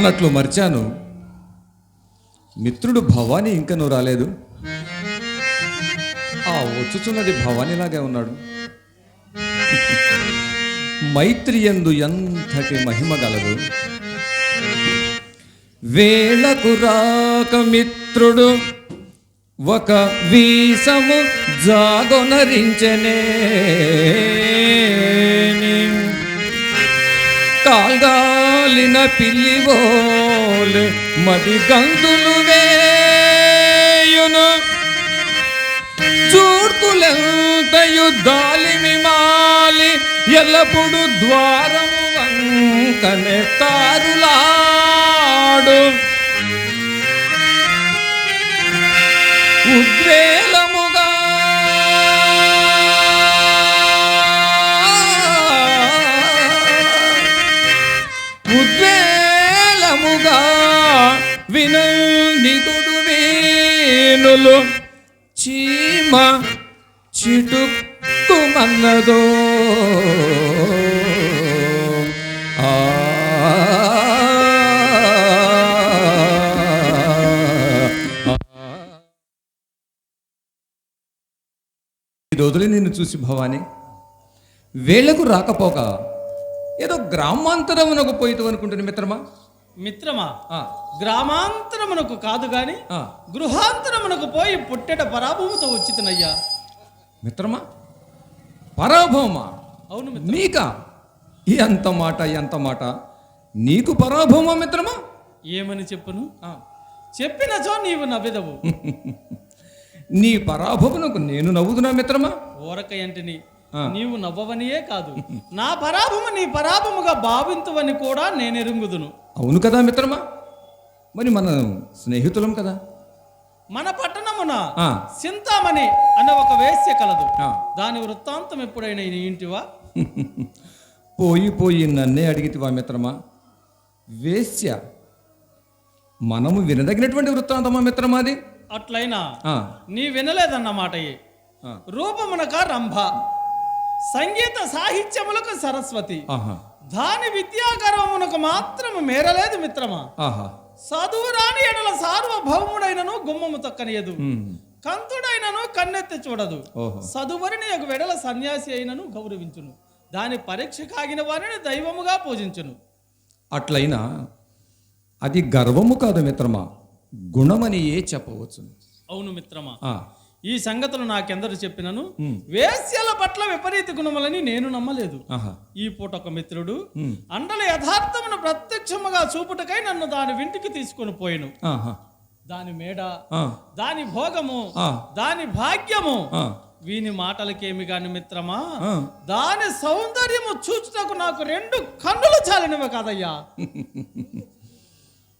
అన్నట్లు మర్చాను. మిత్రుడు భవానీ ఇంకా నువ్వు రాలేదు. ఆ వచ్చుచున్నది భవానీలాగే ఉన్నాడు. మైత్రి ఎందు ఎంతటి మహిమ గలదు. వేళకు రాక మిత్రుడు ఒక వీసము జాగొనరించనే కాల్గాలిన పిల్లివోలు మది గంతులు వేయును. చూర్తులెంతయు దాలిమి మాలి ఎల్లప్పుడు ద్వారము వంకనే తారులాడు. ఉద్వేలముగా చీమ చిటుక్కుమన్నదో. ఆ. ఈ నిన్ను చూసి భవాని. వేళ్ళకు రాకపోక ఏదో గ్రామాంతరమునకు పోయితు అనుకుంటున్న మిత్రమా? మిత్రమా? గ్రామాంతరమునకు కాదు గాని గృహాంతరమునకు పోయి పుట్టెట పరాభూమితో వచ్చితనయ్యా. మిత్రమా? పరాభవమా? అవును నీకా? ఎంత మాట ఎంత మాట. నీకు పరాభవమా మిత్రమా? ఏమని చెప్పును? చెప్పినచో నీవు నవ్వెదవు. నీ పరాభవనకు నేను నవ్వుతున్నా మిత్రమా? ఊరక ఎంటిని. నీవు నవ్వవనియే కాదు. నా పరాభము నీ పరాభముగా భావింతువని కూడా నేను ఎరుగుదును అవును కదా మిత్రమా? మరి మన స్నేహితులం కదా? మన పట్టణమున చింతామణి అనే ఒక వేశ్య కలదు. దాని వృత్తాంతం ఎప్పుడైనా నీ ఇంటివా? పోయి పోయి నన్నే అడిగితివా మిత్రమా? వేశ్య మనము వినదగినటువంటి వృత్తాంతమా మిత్రమా అది? అట్లయినా నీ వినలేదన్నమాట రూపమునక రంభ సంగీత సాహిత్యములకు సరస్వతి. దాని విద్యాగర్వమునకు మాత్రము మేరలేదు మిత్రమా? చదువు రాని ఎడల సార్వభౌముడైనను గుమ్మము తక్కనియదు. కంతుడైనను కన్నెత్తి చూడదు. ఓహో. చదువరిని ఒక వెడల సన్యాసి అయినను గౌరవించును. దాని పరీక్ష కాగిన వారిని దైవముగా పూజించును. అట్లయినా అది గర్వము కాదు మిత్రమా? గుణమని ఏ చెప్పవచ్చు అవును మిత్రమా? ఈ సంగతులు నాకెందరు చెప్పినను? వేశ్యల పట్ల విపరీత గుణములని నేను నమ్మలేదు. ఈ పూట ఒక మిత్రుడు అండల యథార్థమును ప్రత్యక్షముగా చూపుటకై నన్ను దాని వింటికి తీసుకొని పోయిను. దాని మేడ దాని భోగము దాని భాగ్యము వీని మాటలకేమి గాని మిత్రమా. దాని సౌందర్యము చూచుటకు నాకు రెండు కన్నులు చాలినవి కాదయ్యా.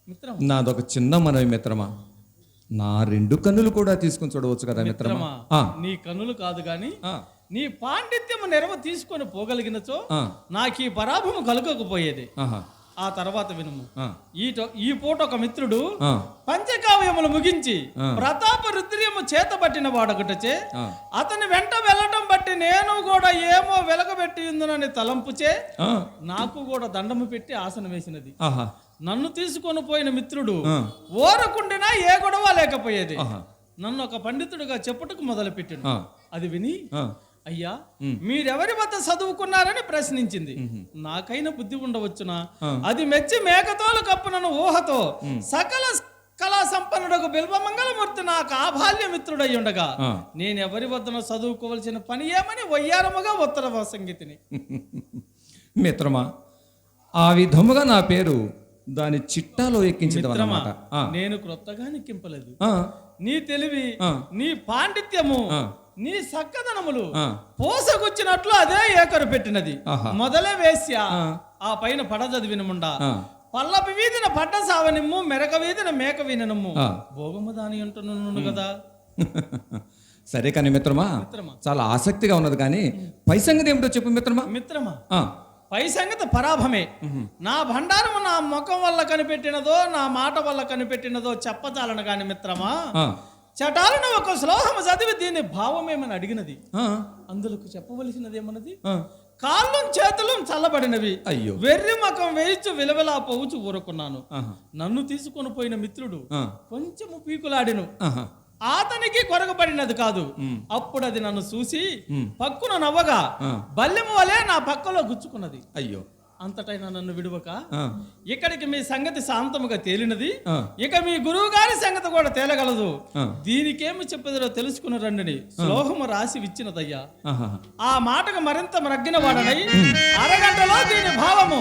మిత్రమా? నాదొక చిన్న మనవి మిత్రమా? నా రెండు కన్నులు కూడా తీసుకుని చూడవచ్చు కదా మిత్రమా? నీ కన్నులు కాదు గాని ఆ, నీ పాండిత్యము నెరవ తీసుకొని పోగలిగినచో నాకు ఈ పరాభము కలుగకపోయేది ఆ తర్వాత వినుము. ఈ ఈ పూట ఒక మిత్రుడు పంచకావ్యములు ముగించి. ప్రతాప రుద్రియము చేతబట్టిన వాడొకటచే అతని వెంట వెళ్ళటం బట్టి నేను కూడా ఏమో వెలగబెట్టి ఉందనని తలంపుచే నాకు కూడా దండము పెట్టి ఆసనం వేసినది. నన్ను తీసుకొని పోయిన మిత్రుడు ఓరకుండినా ఏ గొడవ లేకపోయేది. నన్ను ఒక పండితుడిగా చెప్పుటకు మొదలుపెట్టిండు. అది విని అయ్యా. మీరెవరి వద్ద చదువుకున్నారని ప్రశ్నించింది. నాకైన బుద్ధి ఉండవచ్చునా. అది మెచ్చి మేకతోలు కప్పునను ఊహతో సకల కళా సంపన్నుడకు బిల్వమంగళమూర్తి నాకు ఆబాల్య మిత్రుడై ఉండగా ఆ. నేనెవరి వద్దన చదువుకోవలసిన పని ఏమని వయ్యారముగా ఉత్తర సంగీతిని మిత్రమా ఆ విధముగా నా పేరు దాని చిట్టాలో ఎక్కించడం అన్నమాట. నేను క్రొత్తగా నిక్కింపలేదు. ఆ, నీ తెలివి ఆ. నీ పాండిత్యము. నీ సక్కదనములు పోసగుచ్చినట్లు అదే ఏకరు పెట్టినది. మొదలే వేశ్య ఆ. పైన పడచదివినముండా ఆ, పల్లపి వీధిన పట్ట సావనిమ్ము మెరక వీధిన మేక విననమ్ము. ఆ. భోగము దాని అంటున్నాను కదా. సరే కానీ మిత్రమా మిత్రమా. చాలా ఆసక్తిగా ఉన్నది కానీ పై సంగతి ఏమిటో చెప్పు మిత్రమా. మిత్రమా? పై సంగతి పరాభమే. నా భండారము నా ముఖం వల్ల కనిపెట్టినదో నా మాట వల్ల కనిపెట్టినదో చెప్పచాలను కాని మిత్రమా చటాలను ఒక శ్లోహము చదివి దీని భావమేమని అడిగినది. ఆ, అందులకు చెప్పవలసినది ఏమన్నది కాళ్ళు చేతులు చల్లబడినవి. అయ్యో. వెర్రి మకం వేయిచు విలవిలా పోవుచు ఊరుకున్నాను. నన్ను తీసుకొని పోయిన మిత్రుడు కొంచెము పీకులాడిను. అతనికి కొరగబడినది కాదు. అప్పుడు అది నన్ను చూసి. పక్కున నవ్వగా. బల్లెము వలె నా పక్కలో గుచ్చుకున్నది. అయ్యో. అంతటైనా నన్ను విడువక ఇక్కడికి మీ సంగతి శాంతముగా తేలినది ఇక మీ గురువు గారి సంగతి కూడా తేలగలదు. దీనికేమి చెప్పేదో తెలుసుకుని రండిని. శ్లోకము రాసి విచ్చినదయ్యా. ఆ మాటకు మరింత మ్రగ్గిన వాడనై అరగంటలో దీని భావము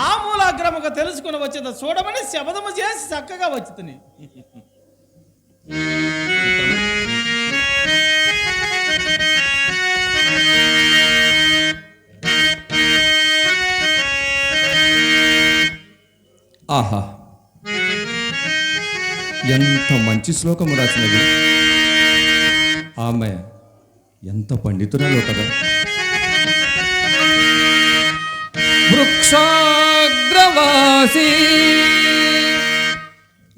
ఆ మూలాగ్రముగా తెలుసుకుని వచ్చేది చూడమని శబదము చేసి చక్కగా వచ్చింది ఆహా. ఎంత మంచి శ్లోకము రాసినది. ఆమె ఎంత పండితురాలో కదా. వృక్షాగ్రవాసీ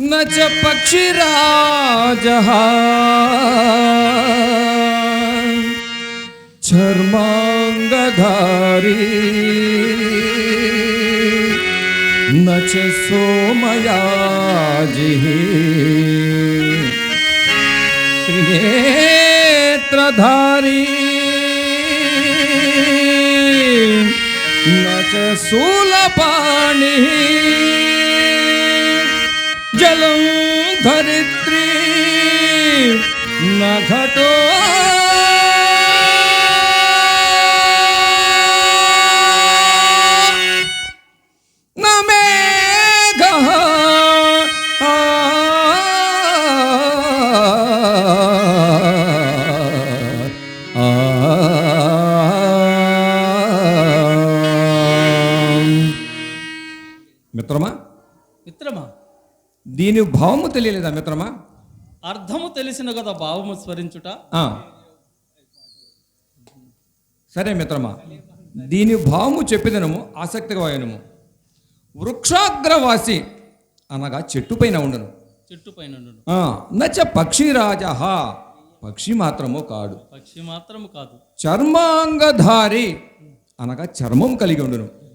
न पक्षी पक्षिराज चर्मांगधारी न च त्रधारी नच न च জলং ধরিত্রী না ঘটো దీని భావము తెలియలేదా మిత్రమా? అర్థము తెలిసిన కదా భావము స్మరించుట. సరే మిత్రమా దీని భావము చెప్పిదనము ఆసక్తిగా వాయనము. వృక్షాగ్రవాసి అనగా చెట్టు పైన ఉండును. చెట్టు పైన ఉండును. ఆ, నచ పక్షిరాజ పక్షి మాత్రము కాడు. పక్షి మాత్రము కాదు. చర్మాంగధారి అనగా చర్మం కలిగి ఉండును.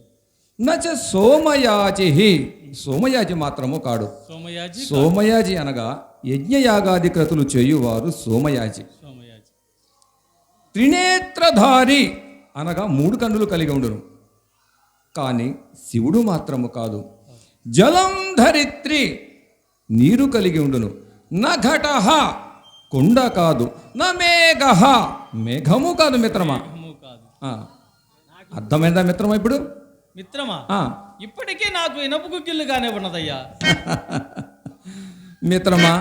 నచ సోమయాజి సోమయాజి మాత్రము కాడు. సోమయాజి సోమయాజి అనగా యజ్ఞయాగాది క్రతులు చేయువారు సోమయాజి. సోమయాజి. త్రినేత్రధారి అనగా మూడు కన్నులు కలిగి ఉండును. కానీ శివుడు మాత్రము కాదు. జలం ధరిత్రి నీరు కలిగి ఉండును. నఘట కుండ కాదు. నా మేఘ. మేఘము కాదు మిత్రమా? అర్థమైందా మిత్రమా ఇప్పుడు? మిత్రమా? ఇప్పటికీ నాకు ఇనపు గుగ్గిల్లుగానే ఉన్నదయ్యా మిత్రమా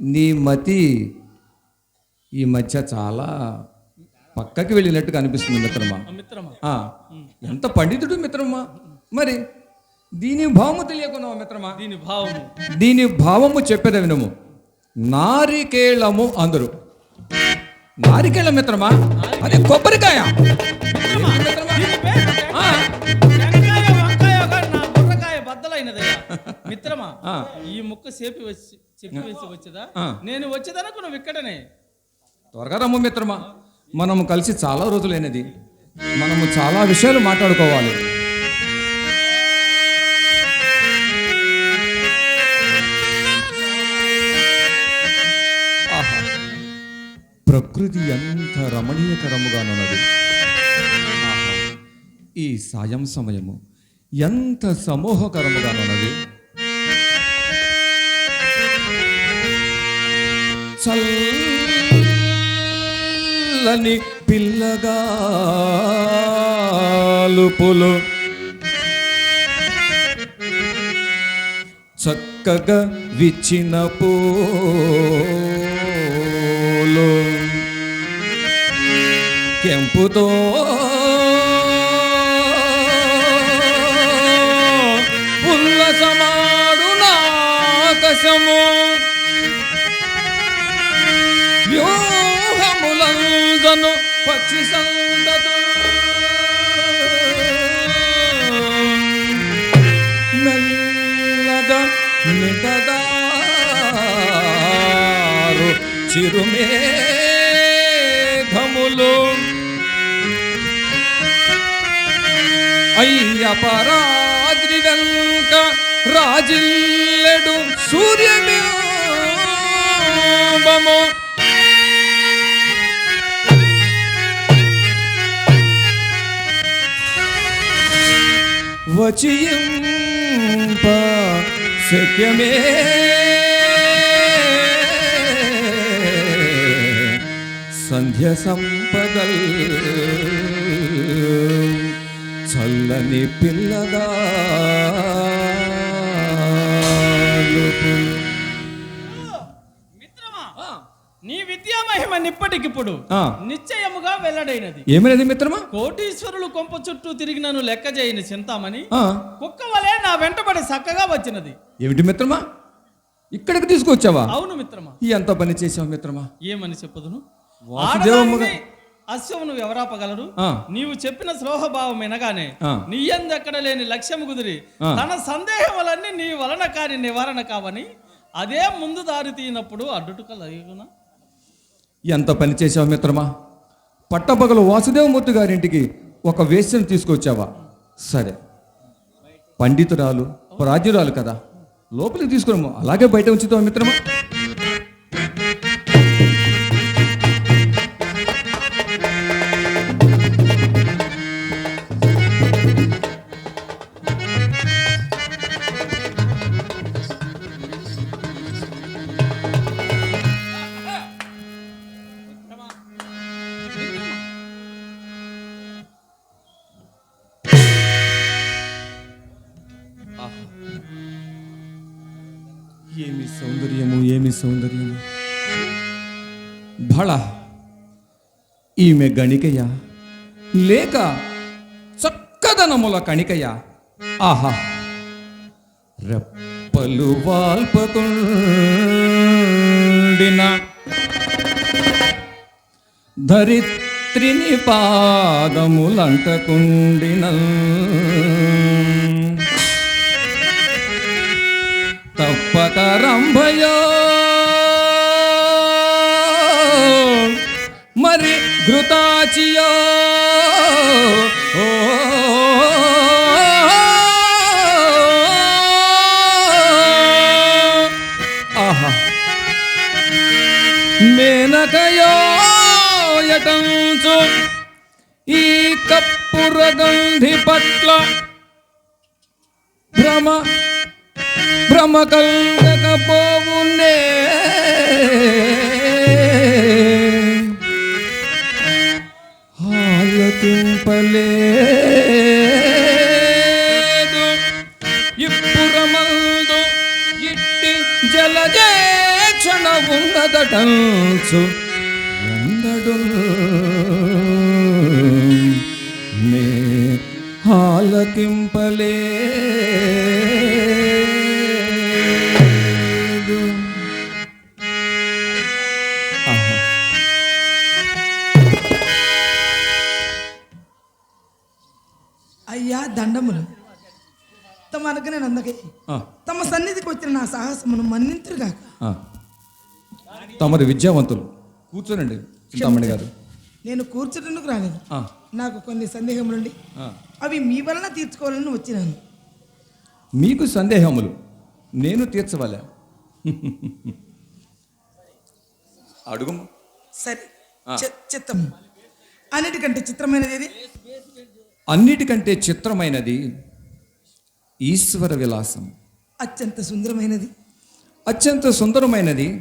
నీ మతి ఈ మధ్య చాలా పక్కకి వెళ్ళినట్టుగా అనిపిస్తుంది మిత్రమా. మిత్రమా. ఎంత పండితుడు మిత్రమా? మరి దీని భావము తెలియకున్నావా మిత్రమా? దీని భావము. దీని భావము చెప్పేది వినము. నారికేళము అందరు. నారికేళ మిత్రమా? అదే కొబ్బరికాయ. మిత్రమా, మిత్రమా. ఈ ముక్క సేపి వచ్చి చెప్పి వేసి వచ్చేదా. నేను వచ్చేదనుకు నువ్వు ఇక్కడనే. త్వరగా రమ్ము మిత్రమా. మనము కలిసి చాలా రోజులైనది. మనము చాలా విషయాలు మాట్లాడుకోవాలి. ప్రకృతి ఎంత రమణీయకరముగానున్నది. ఈ సాయం సమయము ఎంత సమూహకరముగానున్నది చల్లని పిల్లగాలుపులు చక్కగా విచ్చిన పూలు. కెంపుతో నిటదారు అయ్య పరాద్రి వెంక రాజిల్లెడు సూర్యబింబము. వచియింప శక్యమే సంధ్య సంపదల్ చల్లని పిల్లదా మిత్రమా నీ విద్యా మహిమ నిప్పటికిప్పుడు. నిశ్చయముగా వెల్లడైనది. ఏమైనది మిత్రమా? కోటీశ్వరులు కొంప చుట్టూ తిరిగినను లెక్క చేయని చింతామణి ఆ, కుక్క వలె నా వెంటబడి చక్కగా వచ్చినది. ఏమిటి మిత్రమా? ఇక్కడికి తీసుకొచ్చావా? అవును మిత్రమా. ఎంత పని చేసావు మిత్రమా? ఏమని చెప్పుదును? అశ్వమును ఎవరాపగలరు. నీవు చెప్పిన స్లోహభావం వినగానే. నీ ఎక్కడ లేని లక్ష్యం కుదిరి. తన సందేహములన్నీ నీ వలన కాని నివారణ కావని అదే ముందు దారి తీయనప్పుడు అడ్డుటకలగునా ఎంత పని చేసావు మిత్రమా? పట్టపగలు వాసుదేవమూర్తి గారింటికి ఒక వేశ్యను తీసుకొచ్చావా? సరే. పండితురాలు ప్రాజ్యురాలు కదా. లోపలికి తీసుకురాము. అలాగే బయట ఉంచుతావు మిత్రమా? గణికయ లేక చక్కదనముల కణికయ ఆహా. రెప్పలు వాల్పకుండిన ధరిత్రిని పాదములంటకుండిన తప్పక రంభయో కప్పురగంధి పట్ల భ్రమ భ్రమ కలగకపోవునే హాలతింపలేదు ఇప్పురమందు ఇట్టి జలజేక్షణ ఉన్నదటంచు. ఎందడు ఆహా. అయ్యా దండములు. తమ అనుకునే నందకే ఆ, తమ సన్నిధికి వచ్చిన నా సాహసమును మన్నింతురుగాక ఆ. తమరు విద్యావంతులు. కూర్చోనండి చింతామణి గారు. నేను కూర్చుటందుకు రాలేదు. నాకు కొన్ని సందేహములుండి. ఆ. అవి మీ వలన తీర్చుకోవాలని వచ్చినాను. మీకు సందేహములు నేను తీర్చవలే. అడుగు సరే చి- చిత్తము అన్నిటికంటే చిత్రమైనది ఏది అన్నిటికంటే చిత్రమైనది ఈశ్వర విలాసం. అత్యంత సుందరమైనది? అత్యంత సుందరమైనది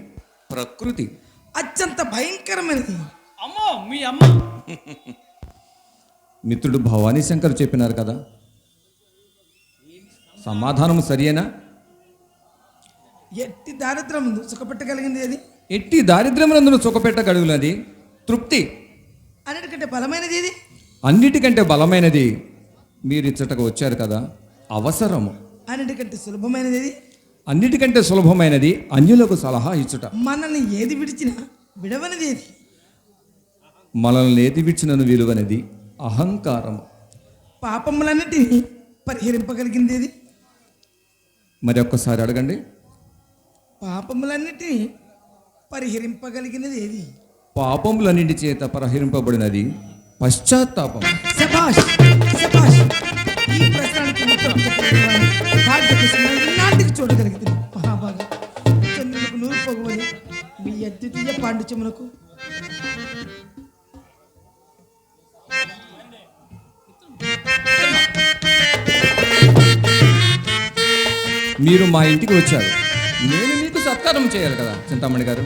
ప్రకృతి. అత్యంత భయంకరమైనది? అమ్మో మీ అమ్మ. మిత్రుడు భవానీ శంకర్ చెప్పినారు కదా. సమాధానం సరియేనా? ఎట్టి దారిద్రం సుఖపెట్టగలిగింది ఏది? ఎట్టి దారిద్ర్యమునందును సుఖపెట్టగలుగునది? తృప్తి. అన్నిటికంటే బలమైనది ఏది? అన్నిటికంటే బలమైనది మీరు ఇచ్చటకు వచ్చారు కదా అవసరము. అన్నిటికంటే సులభమైనది ఏది? అన్నిటికంటే సులభమైనది అన్యులకు సలహా ఇచ్చుట. మనల్ని ఏది విడిచినా విడవనిది ఏది? మనల్ని ఏది విచ్చినను విలువనది? అహంకారము. పాపములన్నిటినీ పరిహరింపగలిగింది ఇది మరి ఒక్కసారి అడగండి. పాపములన్నిటినీ పరిహరింపగలిగినది ఏది పాపములన్నిటి చేత పరిహరింపబడినది పశ్చాత్తాపం. చూడగలిగింది మహాభాగం చంద్రులకు నూరు పొగవని మీ అద్వితీయ పాండిత్యములకు మీరు మా ఇంటికి వచ్చారు. నేను మీకు సత్కారం చేయాలి కదా చింతామణి గారు.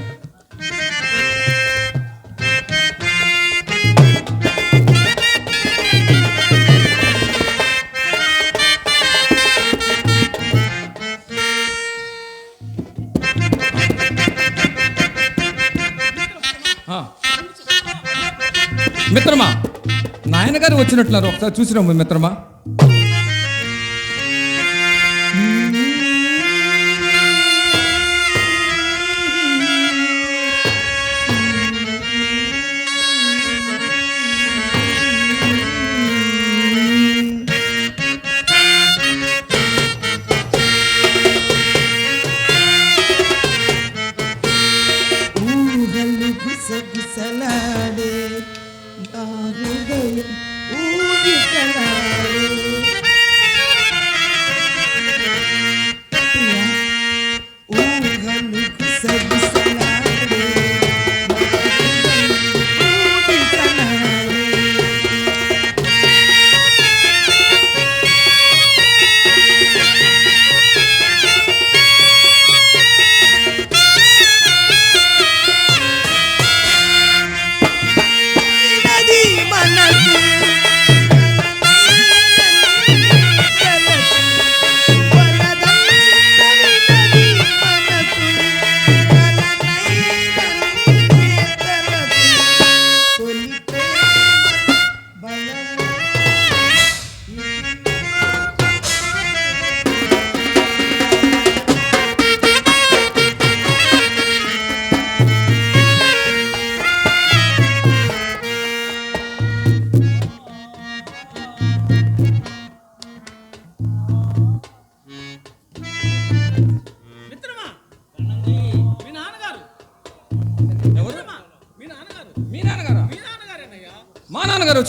మిత్రమా నాయనగారు వచ్చినట్లున్నారు ఒకసారి చూసినాము మిత్రమా?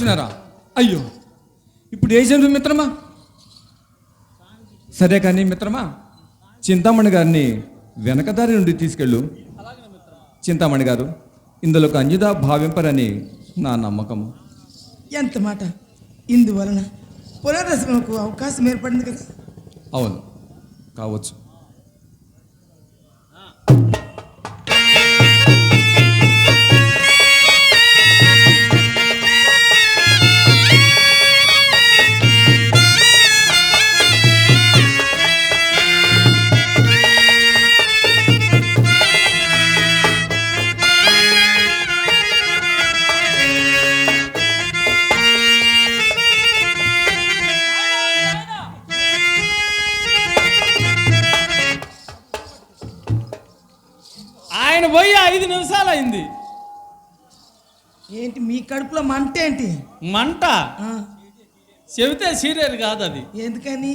వచ్చినారా అయ్యో ఇప్పుడు ఏ జన్మ మిత్రమా? సరే కానీ మిత్రమా చింతామణి గారిని వెనకదారి నుండి తీసుకెళ్ళు. చింతామణి గారు ఇందులోకి అంజుదా భావింపరని నా నమ్మకం ఎంత మాట? ఇందువలన పునర్రసమునకు అవకాశం ఏర్పడింది కదా. అవును కావచ్చు. ఏంటి మీ కడుపులో మంట ఏంటి? మంట? ఆ, చెబితే సీరియల్ కాదు అది. ఎందుకని?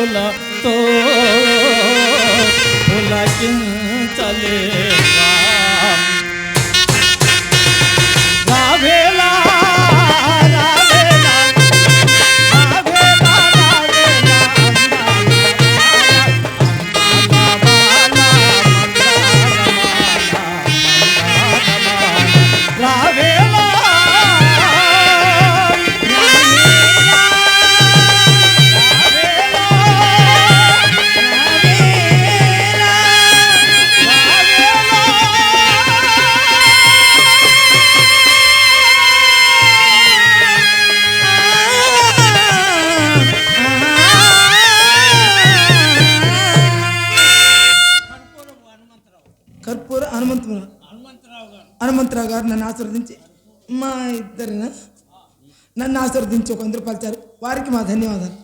তোলা তো రామారావు గారు నన్ను ఆశీర్వదించి మా ఇద్దరిన నన్ను ఆశీర్వదించి కొందరు వంద వారికి మా ధన్యవాదాలు.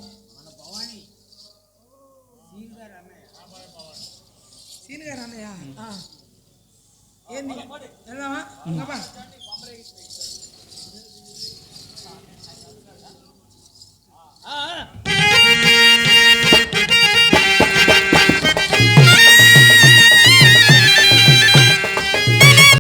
ఏంది? వెళ్దామా? Ah, ah.